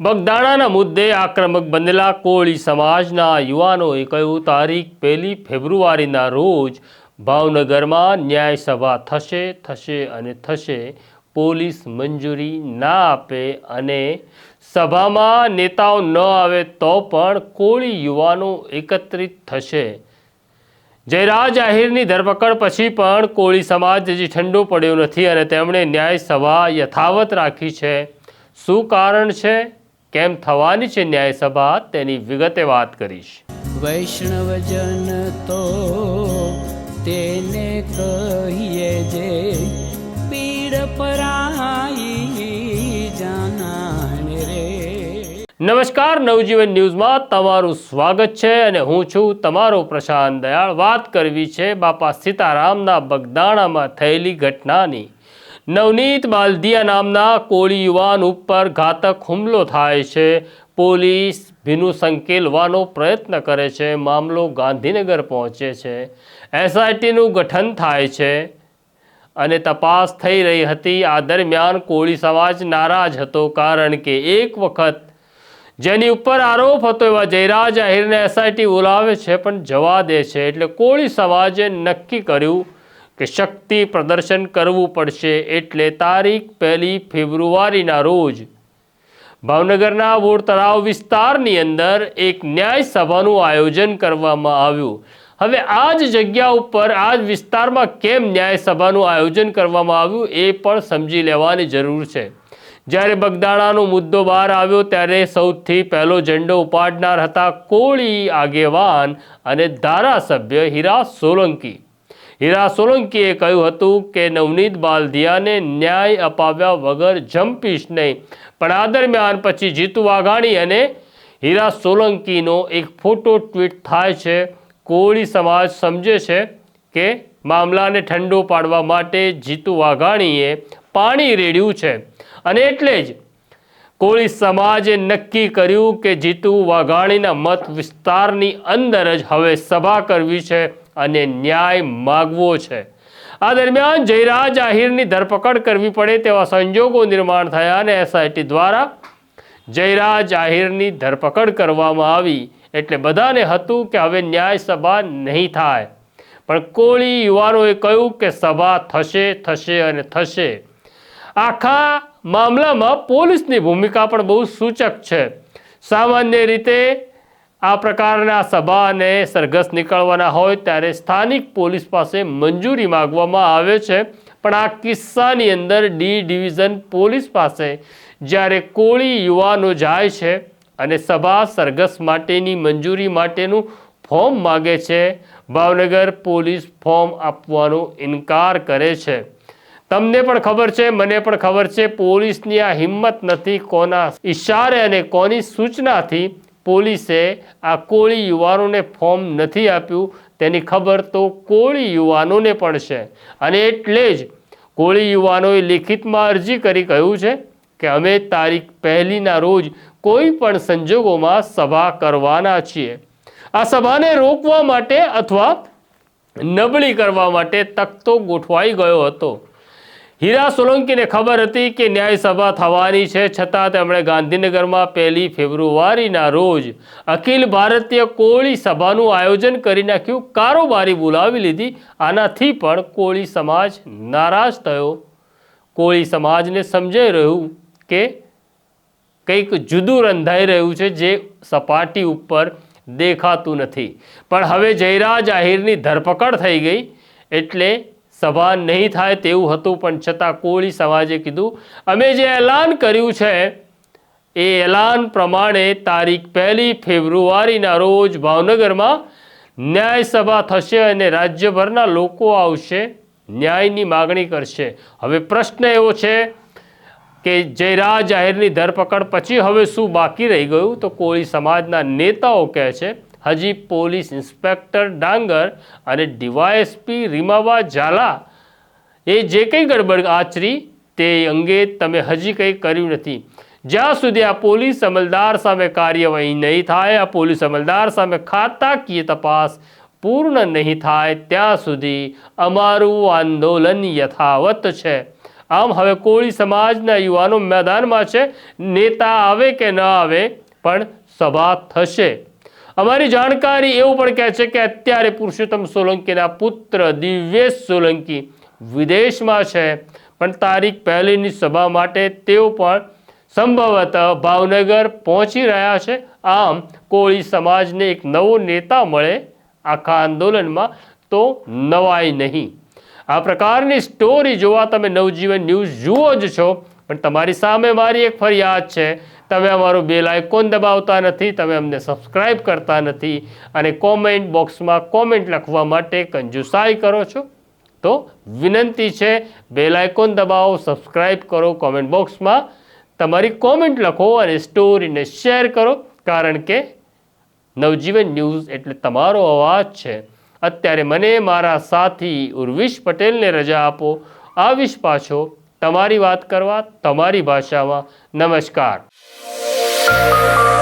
બગદાણાના મુદ્દે આક્રમક બનેલા કોળી સમાજના યુવાનોએ કહ્યું, તારીખ પહેલી ફેબ્રુઆરીના રોજ ભાવનગરમાં ન્યાયસભા થશે થશે અને થશે. પોલીસ મંજૂરી ના આપે અને સભામાં નેતાઓ ન આવે તો પણ કોળી યુવાનો એકત્રિત થશે. જયરાજ આહિરની ધરપકડ પછી પણ કોળી સમાજ હજી ઠંડો પડ્યો નથી અને તેમણે ન્યાયસભા યથાવત રાખી છે. શું કારણ છે? કેમ થવાની છે ન્યાય સભા તેની વિગતે વાત કરીશ. વૈષ્ણવજન તો તેને કહીએ જે પીડ પરાઈ જાનાને રે. નમસ્કાર નવજીવન ન્યૂઝમાં તમારું સ્વાગત છે અને હું છું તમારો પ્રશાંત દયાળ. વાત કરવી છે બાપા સીતારામના બગદાણામાં થયેલી ઘટનાની. નવનીત બાલદિયા નામના કોળી યુવાન ઉપર ઘાતક હુમલો થાય છે. પોલીસ ભીનું સંકેલવાનો પ્રયત્ન કરે છે. મામલો ગાંધીનગર પહોંચે છે. એસઆઈટીનું ગઠન થાય છે. અને તપાસ થઈ રહી હતી. આ દરમિયાન કોળી સમાજ નારાજ હતો કારણ કે એક વખત જેની ઉપર આરોપ હતો એવા જયરાજ આહિરને એસઆઈટી બોલાવે છે પણ જવા દે છે. એટલે કોળી સમાજે નક્કી કર્યું કે શક્તિ પ્રદર્શન કરવું પડશે એટલે તારીખ પહેલી ફેબ્રુઆરીના રોજ. ભાવનગરના બોર તળાવ વિસ્તારની અંદર એક ન્યાય સભાનું આયોજન કરવામાં આવ્યું. હવે આ જ જગ્યા ઉપર આ જ વિસ્તારમાં કેમ ન્યાય સભાનું આયોજન કરવામાં આવ્યું એ પણ સમજી લેવાની જરૂર છે. જ્યારે બગદાણાનો મુદ્દો બહાર આવ્યો ત્યારે સૌથી પહેલો ઝંડો ઉપાડનાર હતા કોળી આગેવાન અને ધારાસભ્ય હીરા સોલંકી. હીરા સોલંકીએ કહ્યું હતું કે નવનીત બાલધિયાને ન્યાય અપાવ્યા વગર જંપીશ નહીં. પણ આ દરમિયાન પછી જીતુ વાઘાણી અને હીરા સોલંકીનો એક ફોટો ટ્વીટ થાય છે. કોળી સમાજ સમજે છે કે મામલાને ઠંડો પાડવા માટે જીતુ વાઘાણીએ પાણી રેડ્યું છે. અને એટલે જ કોળી સમાજે નક્કી કર્યું કે જીતુ વાઘાણીના મત વિસ્તારની અંદર જ હવે સભા કરવી છે. અને ન્યાય માગવો છે. આ દરમિયાન જયરાજ આહિરની ધરપકડ કરવી પડે તેવા સંજોગો નિર્માણ થયા અને એસઆઈટી દ્વારા જયરાજ આહિરની ધરપકડ કરવામાં આવી. એટલે બધાને હતું કે હવે ન્યાય સભા નહીં થાય. પણ કોળી યુવાનોએ કહ્યું કે સભા થશે થશે અને થશે. આખા મામલામાં પોલીસની ભૂમિકા પણ બહુ સૂચક છે. સામાન્ય રીતે આ પ્રકારના સભા અને સરઘસ નીકળવાના હોય ત્યારે સ્થાનિક પોલીસ પાસે મંજૂરી માગવામાં આવે છે. પણ આ કિસ્સાની અંદર ડી ડિવિઝન પોલીસ પાસે જ્યારે કોળી યુવાનો જાય છે અને સભા સરઘસ માટેની મંજૂરી માટેનું ફોર્મ માગે છે, ભાવનગર પોલીસ ફોર્મ આપવાનો ઇનકાર કરે છે. તમને પણ ખબર છે, મને પણ ખબર છે, પોલીસની આ હિંમત નથી કોના ઈશારે અને કોની સૂચનાથી પોલીસે આ કોળી યુવાનોને ફોર્મ નથી આપ્યું. તેની ખબર તો કોળી યુવાનોને પણ છે. અને એટલે જ કોળી યુવાનોએ લિખિતમાં અરજી કરી કહ્યું છે કે અમે તારીખ પહેલીના રોજ કોઈ પણ સંજોગોમાં સભા કરવાના છીએ. આ સભાને રોકવા માટે અથવા નબળી કરવા માટે તકતો ગોઠવાઈ ગયો હતો. હીરા સોલંકીને ખબર હતી કે ન્યાય સભા થવાની છે, છતાં તેમણે ગાંધીનગરમાં પહેલી ફેબ્રુઆરીના રોજ અખિલ ભારતીય કોળી સભાનું આયોજન કરી નાખ્યું, કારોબારી બોલાવી લીધી. આનાથી પણ કોળી સમાજ નારાજ થયો. કોળી સમાજને સમજાઈ રહ્યું કે કંઈક જુદું રંધાઈ રહ્યું છે, જે સપાટી ઉપર દેખાતું નથી. પણ હવે જયરાજ આહિરની ધરપકડ થઈ ગઈ, એટલે સભા નહીં થાય તેવું હતું, પણ છતાં કોળી સમાજે કીધું, અમે જે એલાન કર્યું છે, એ એલાન પ્રમાણે તારીખ પહેલી ફેબ્રુઆરીના રોજ ભાવનગરમાં ન્યાય સભા થશે અને રાજ્યભરના લોકો આવશે, ન્યાયની માગણી કરશે. હવે પ્રશ્ન એવો છે કે જયરાજ જાહેરની ધરપકડ પછી હવે શું બાકી રહી ગયું? તો કોળી સમાજના નેતાઓ કહે છે હજી પોલીસ ઇન્સ્પેક્ટર ડાંગર અને ડીવાયએસપી રીમાબા ઝાલા એ જે કંઈ ગડબડ આચરી તે અંગે તમે હજી કંઈ કર્યું નથી. જ્યાં સુધી આ પોલીસ અમલદાર સામે કાર્યવાહી નહીં થાય, આ પોલીસ અમલદાર સામે ખાતાકીય તપાસ પૂર્ણ નહીં થાય, ત્યાં સુધી અમારું આંદોલન યથાવત છે. આમ હવે કોળી સમાજના યુવાનો મેદાનમાં છે, નેતા આવે કે ન આવે, પણ સભા થશે. અમારી જાણકારી એવું પણ કહે છે કે અત્યારે પુરુષોત્તમ સોલંકીના પુત્ર દિવ્યેશ સોલંકી વિદેશમાં છે. પણ તારીખ પહેલીની સભા માટે તેઓ પણ સંભવત ભાવનગર પહોંચી રહ્યા છે. આમ કોળી સમાજને એક નવો નેતા મળે આખા આંદોલનમાં તો નવાય નહીં. આ પ્રકારની સ્ટોરી જોવા તમે નવજીવન ન્યૂઝ જુઓ જ છો. પણ તમારી સામે મારી એક ફરિયાદ છે. તમે અમારો બેલ આઇકોન દબાવતા નથી, તમે અમને સબસ્ક્રાઇબ કરતા નથી અને કોમેન્ટ બોક્સમાં કોમેન્ટ લખવા માટે કંજુસાઈ કરો છો. તો વિનંતી છે, બેલ આઇકોન દબાવો, સબસ્ક્રાઇબ કરો, કોમેન્ટ બોક્સમાં તમારી કોમેન્ટ લખો અને સ્ટોરીને શેર કરો, કારણ કે નવજીવન ન્યૂઝ એટલે તમારો અવાજ છે. અત્યારે મને મારા સાથી ઉર્વિશ પટેલને રજા આપો. આવીશ પાછો તમારી વાત કરવા, તમારી ભાષામાં. નમસ્કાર. Música